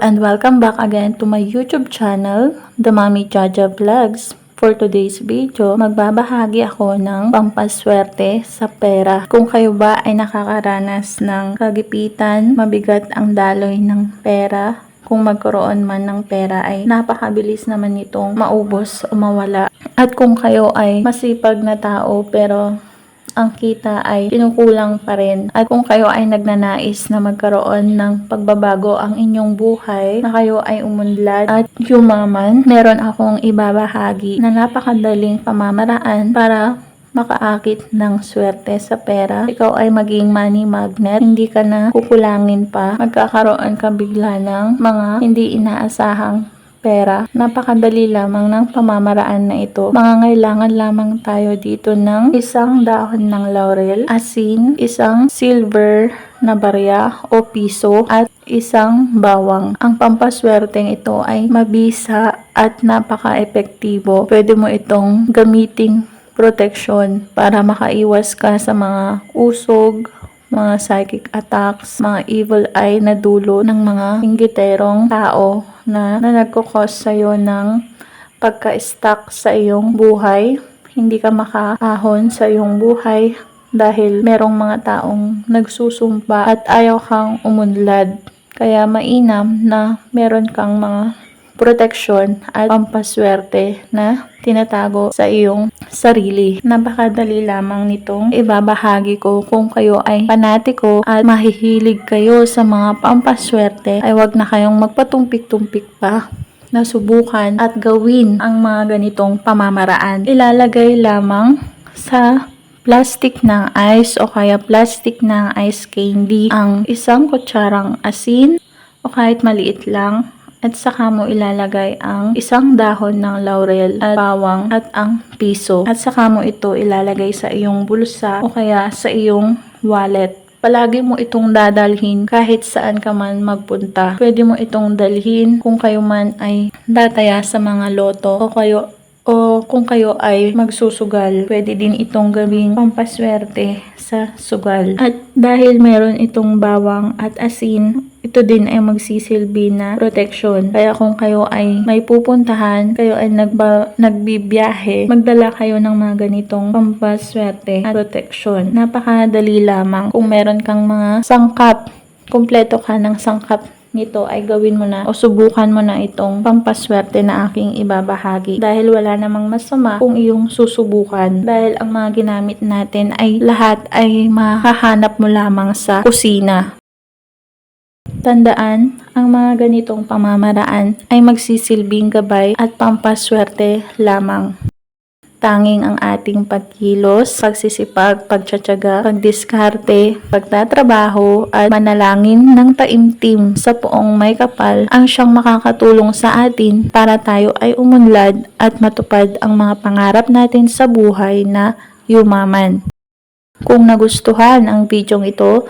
and welcome back again to my YouTube channel, The Mami Jaja Vlogs. For today's video, magbabahagi ako ng pampaswerte sa pera. Kung kayo ba ay nakakaranas ng kagipitan, mabigat ang daloy ng pera, kung magkaroon man ng pera ay napakabilis naman nitong maubos o mawala. At kung kayo ay masipag na tao pero ang kita ay kinukulang pa rin. At kung kayo ay nagnanais na magkaroon ng pagbabago ang inyong buhay, na kayo ay umunlad at yumaman, meron akong ibabahagi na napakadaling pamamaraan para makaakit ng swerte sa pera. Ikaw ay maging money magnet, hindi ka na kukulangin pa. Magkakaroon ka bigla ng mga hindi inaasahang pera. Napakadali lamang ng pamamaraan na ito. Mangangailangan lamang tayo dito ng isang dahon ng laurel, asin, isang silver na barya o piso at isang bawang. Ang pampaswerteng ito ay mabisa at napaka-epektibo. Pwede mo itong gamiting protection para makaiwas ka sa mga usog, mga psychic attacks, mga evil eye na dulo ng mga inggiterong tao na, na nagkukos sa'yo ng pagka-stuck sa iyong buhay. Hindi ka makaahon sa iyong buhay dahil merong mga taong nagsusumpa at ayaw kang umunlad. Kaya mainam na meron kang mga proteksyon at pampaswerte na tinatago sa iyong sarili. Napakadali lamang nitong ibabahagi ko kung kayo ay panatiko at mahihilig kayo sa mga pampaswerte ay wag na kayong magpatumpik-tumpik pa na subukan at gawin ang mga ganitong pamamaraan. Ilalagay lamang sa plastic ng ice o kaya plastic ng ice candy ang isang kutsarang asin o kahit maliit lang at saka mo ilalagay ang isang dahon ng laurel at bawang at ang piso. At saka mo ito ilalagay sa iyong bulsa o kaya sa iyong wallet. Palagi mo itong dadalhin kahit saan ka man magpunta. Pwede mo itong dalhin kung kayo man ay dataya sa mga loto o kayo o kung kayo ay magsusugal, pwede din itong gawing pampaswerte sa sugal. At dahil meron itong bawang at asin, ito din ay magsisilbi na protection. Kaya kung kayo ay may pupuntahan, kayo ay nagba, nagbibiyahe, magdala kayo ng mga ganitong pampaswerte at protection. Napakadali lamang kung meron kang mga sangkap, kumpleto ka ng sangkap nito ay gawin mo na o subukan mo na itong pampaswerte na aking ibabahagi dahil wala namang masama kung iyong susubukan dahil ang mga ginamit natin ay lahat ay mahahanap mo lamang sa kusina. Tandaan, ang mga ganitong pamamaraan ay magsisilbing gabay at pampaswerte lamang. Tanging ang ating pagkilos, pagsisipag, pagtsatsaga, pagdiskarte, pagtatrabaho at manalangin ng taimtim sa poong may kapal ang siyang makakatulong sa atin para tayo ay umunlad at matupad ang mga pangarap natin sa buhay na yumaman. Kung nagustuhan ang videong ito,